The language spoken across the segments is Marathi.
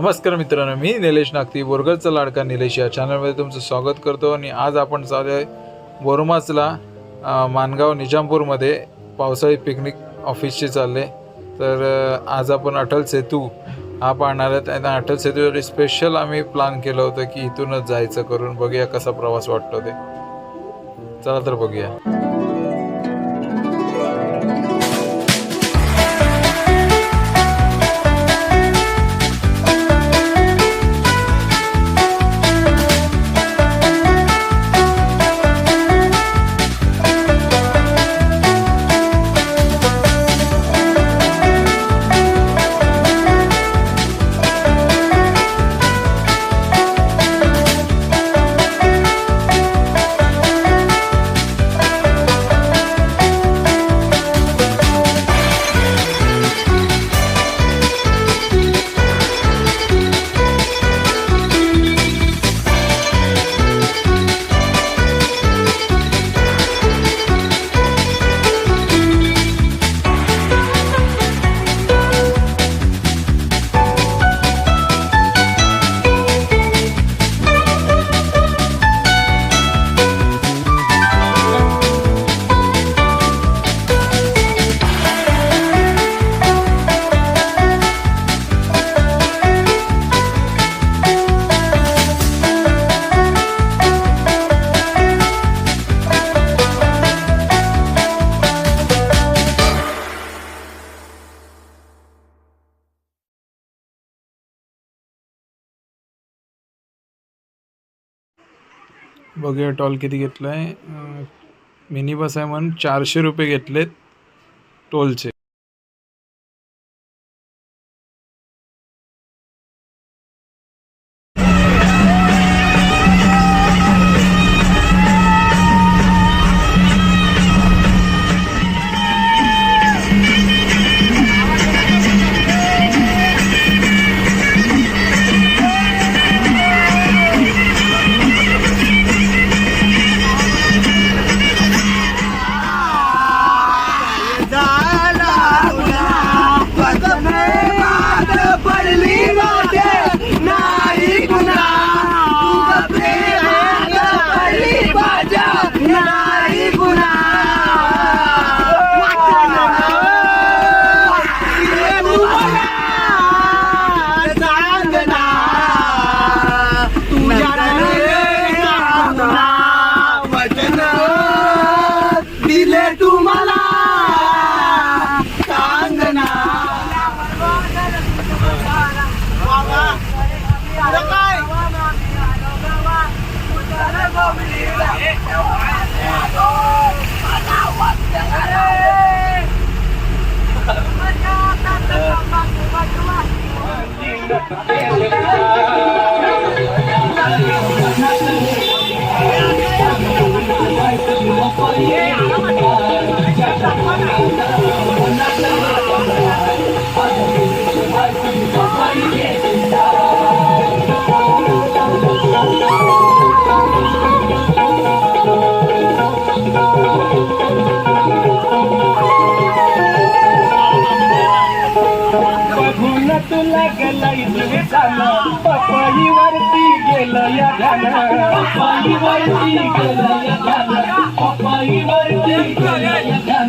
नमस्कार मित्रांनो मी निलेश नागती बोरगडचा लाडका निलेश या चॅनलमध्ये तुमचं स्वागत करतो आणि आज आपण चालू आहे बोरमाचला मानगाव निजामपूरमध्ये पावसाळी पिकनिक ऑफिसचे चालले. तर आज आपण अटल सेतू हा पाहणार आहेत आणि अटल सेतूसाठी स्पेशल आम्ही प्लॅन केलं होतं की इथूनच जायचं करून बघूया कसा प्रवास वाटतो ते. चला तर बघूया. बघूया टॉल किती घेतला आहे मिनी बस आहे म्हणून चारशे रुपये घेतलेत टोलचे. Música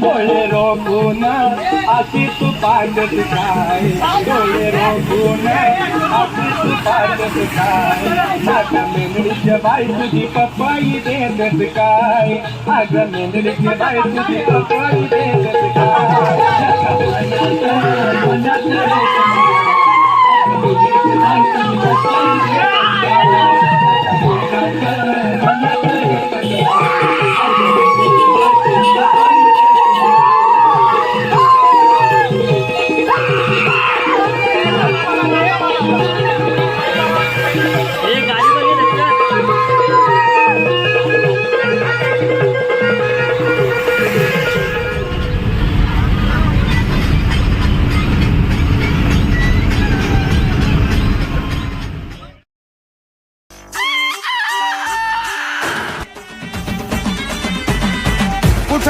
डोळे रोखून अशी तू पांडत काय डोळे रोखून अशी तू पांडत काय माझ्या मेंढडीच्या बाई तुझी पप्पाई देत काय बाई तुझी देत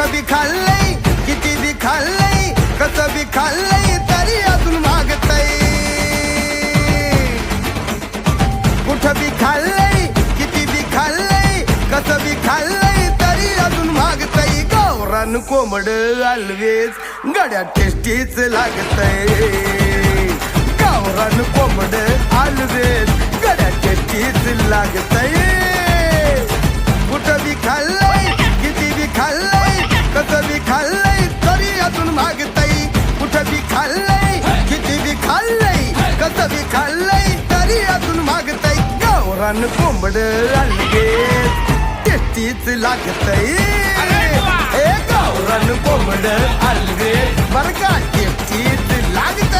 कसं बी खाल्लंय किती बी खाल्लंय कसं बी खाल्लंय तरी अजून मागतय. खाल्लंय किती बी खाल्लंय कसं बी खाल्लंय तरी अजून मागतय. गावरान कोंबड अलवेज गड्या टेस्टीच लागतय. गावरान कोंबड अलवेज गड्या टेस्टीच लागतय. गावरान कोंबड अलगे टेस्टीच लागतय. ए गावरान कोंबड अलगे बर का टेस्टीच लागतय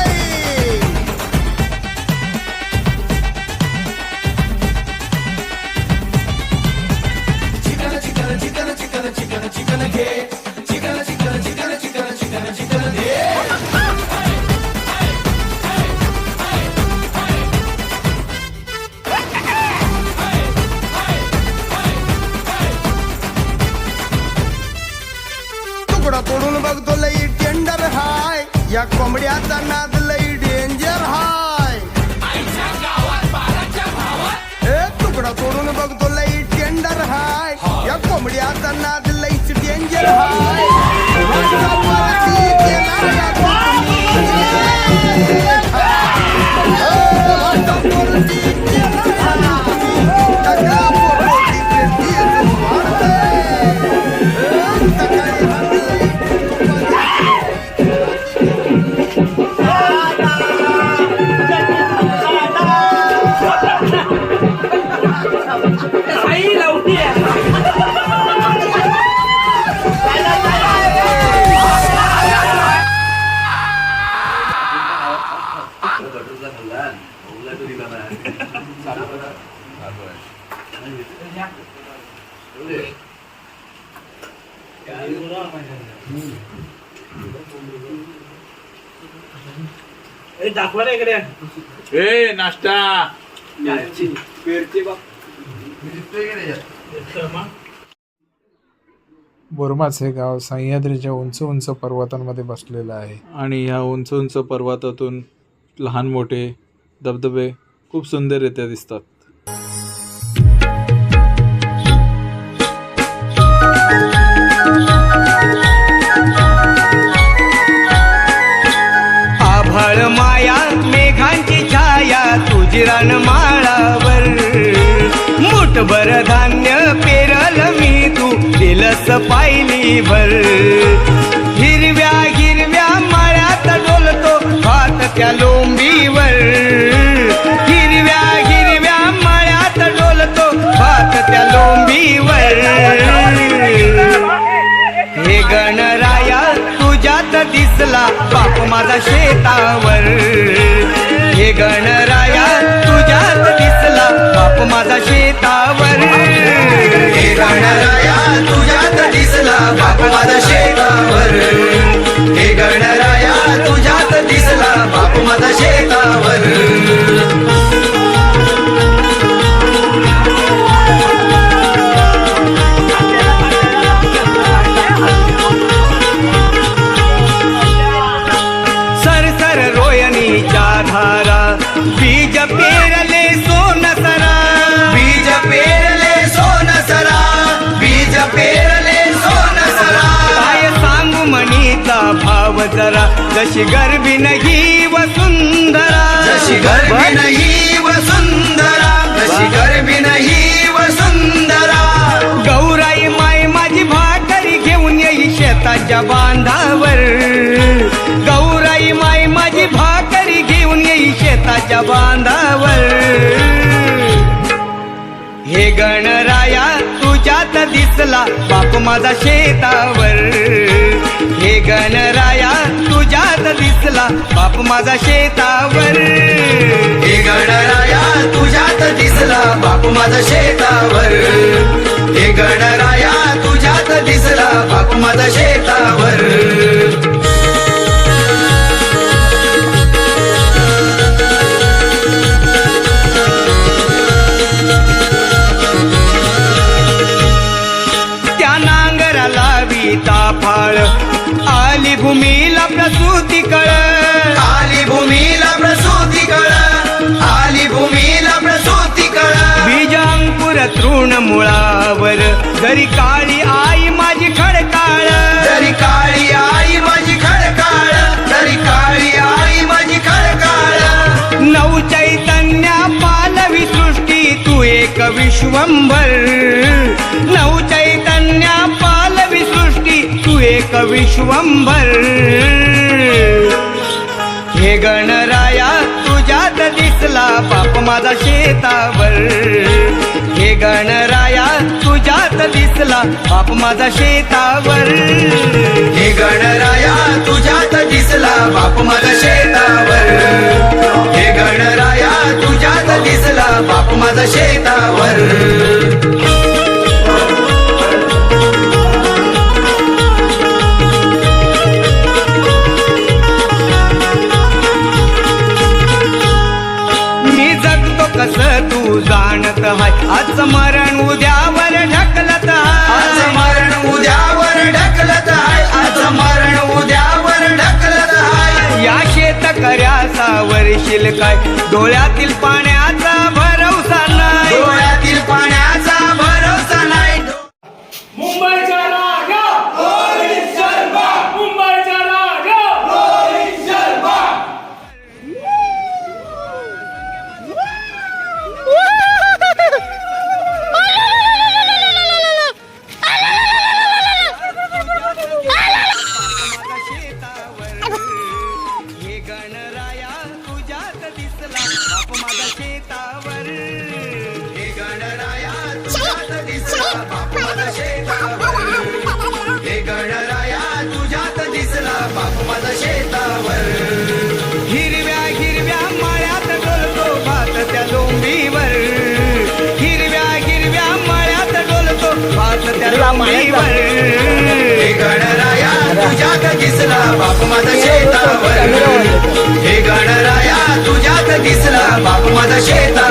या कोंबड्याचा नाद लई डेंजर हाय. ए तुकडा तोडून बघतो लई टेंडर हाय. या कोंबड्याचा नाद लईच डेंजर हाय. आई लावती दाखवा रे इकडे ए नाश्ता बोरमाच हे गाव सह्याद्रीच्या उंच उंच पर्वतांमध्ये बसलेलं आहे. आणि ह्या उंच उंच पर्वतातून लहान मोठे धबधबे खूप सुंदररित्या दिसतात. आभाळ माया मेघांची छाया तुझी माळावर मुठभर धान्य पेरल मी तू केलस पायली भर हिरव्या हिरव्या माळ्यात डोलतो हात त्या लोंबीवर. हिरव्या हिरव्या माळ्यात डोलतो हात त्या लोंबीवर. हे गणराया तुझ्यात दिसला बाप माझा शेतावर. हे गणराया तुझ्यात बाप माझा शेतावर. गणराया तुझ्यात दिसला बाप माझा शेतावर हे गणराया तुझ्यात दिसला बाप माझा शेतावर. जरा जशी गर्भी नाही वसुंधरा जशी गर्भी नाही वसुंधरा जशी गर्भी नाही वसुंधरा गौराई माय माझी भाकरी घेऊन येई शेताच्या बांधावर. गौराई माय माझी भाकरी घेऊन येई शेताच्या बांधावर. हे गणराया तुझ्यात दिसला बाप माझा शेतावर. हे गणराया तुझ्यात दिसला बाप माझा शेतावर. हे गणराया तुझ्यात दिसला बाप माझा शेतावर. हे गणराया तुझ्यात दिसला बाप माझा शेतावर. मुळावर. जरी काळी आई माझी खडकाळ. जरी काळी आई माझी खडकाळ. जरी काळी आई माझी खडकाळ. नऊ चैतन्या पालवी सृष्टी तू एक विश्वंभर. नऊ चैतन्या पालवी सृष्टी तू एक विश्वंभर. हे गणराया तुझ्यात दिसला बाप माझा शेतावर. हे गणराया तुझ्यात दिसला. बाप माझा शेतावर. हे गणराया तुझ्यात दिसला. बाप माझा शेतावर. हे गणराया तुझ्यात दिसला. बाप माझा शेतावर. काय? डोळ्यातील पाणी गणराया तुझ्यात दिसला बाप माझा शेतावर. हिरव्या भात त्या हिरव्या हे गणराया तुझ्यात दिसला बाप माझा शेतावर.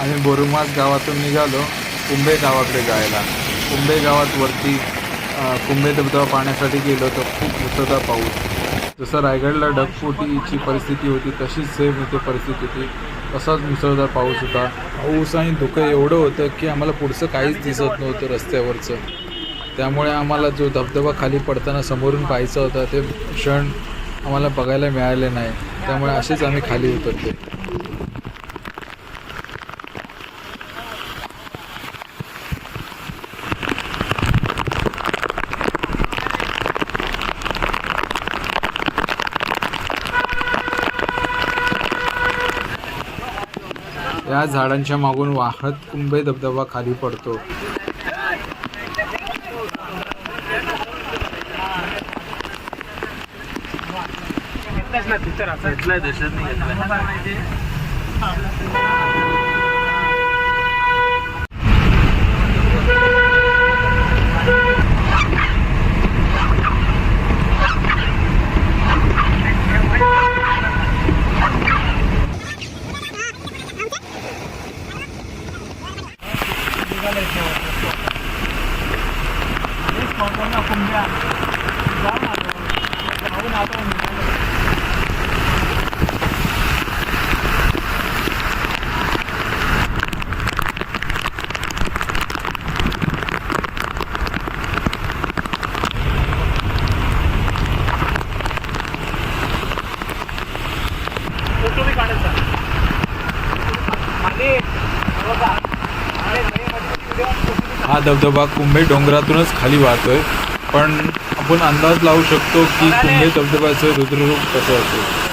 आम्ही बोरुमास गावातून निघालो कुंभे गावाकडे जायला. कुंभे गावात वरती कुंभे धबधबा पाहण्यासाठी गेलो तर खूप मुसळधार पाऊस. जसं रायगडला ढगफुटीची परिस्थिती होती तशीच सेम इथे परिस्थिती होती. तसाच मुसळधार पाऊस होता. पाऊस आणि धुकं एवढं होतं की आम्हाला पुढचं काहीच दिसत नव्हतं रस्त्यावरचं. त्यामुळे आम्हाला जो धबधबा खाली पडताना समोरून पाहायचा होता ते क्षण आम्हाला बघायला मिळाले नाही. त्यामुळे असेच आम्ही खाली उतरतो या झाडांच्या मागून वाहत कुंभे धबधबा खाली पडतो. नाही तुम्ही आणि हा धबधबा कुंभे डोंगरातूनच खाली वाहतोय. पण आपण अंदाज लावू शकतो की कुंभे धबधब्याचं रुद्ररूप कसं असेल?